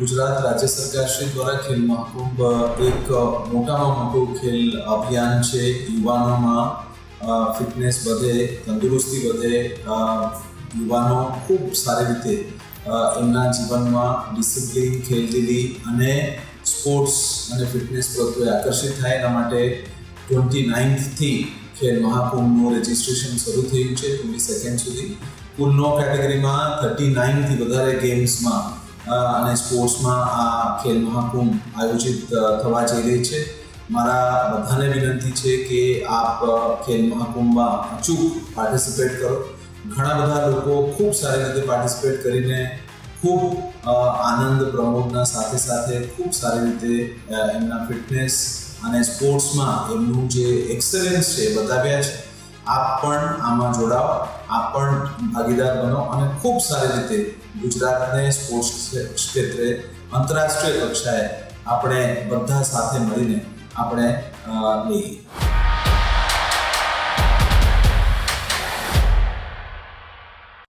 ગુજરાત રાજ્ય સરકાર શ્રી દ્વારા ખેલ મહાકુંભ એક મોટામાં મોટું ખેલ અભિયાન છે. યુવાનોમાં ફિટનેસ વધે, તંદુરસ્તી વધે યુવાનો ખૂબ સારી રીતે એમના જીવનમાં ડિસિપ્લિન ખેલદિલી અને સ્પોર્ટ્સ અને ફિટનેસ પ્રત્યે આકર્ષિત થાય એના માટે ટ્વેન્ટી નાઇન્થથી ખેલ મહાકુંભનું રજિસ્ટ્રેશન શરૂ થયું છે ટ્વેન્ટી સેકન્ડ સુધી. કુલ નો કેટેગરીમાં થર્ટી નાઇનથી વધારે ગેમ્સમાં અને સ્પોર્ટ્સમાં આ ખેલ મહાકુંભ આયોજિત થવા જઈ રહી છે. મારા બધાને વિનંતી છે કે આપ ખેલ મહાકુંભમાં અચૂક પાર્ટિસિપેટ કરો. ઘણા બધા લોકો ખૂબ સારી રીતે પાર્ટિસિપેટ કરીને ખૂબ આનંદ પ્રમોદના સાથે સાથે ખૂબ સારી રીતે એમના ફિટનેસ અને સ્પોર્ટ્સમાં એમનું જે એક્સેલન્સ છે બતાવ્યા છે. આપ પણ આમાં જોડાઓ, આપ પણ ભાગીદાર બનો અને ખૂબ સારી રીતે ગુજરાતને સ્પોર્ટ્સ ક્ષેત્રે આંતરરાષ્ટ્રીય કક્ષાએ આપણે બધા સાથે મળીને આપણે લઈએ.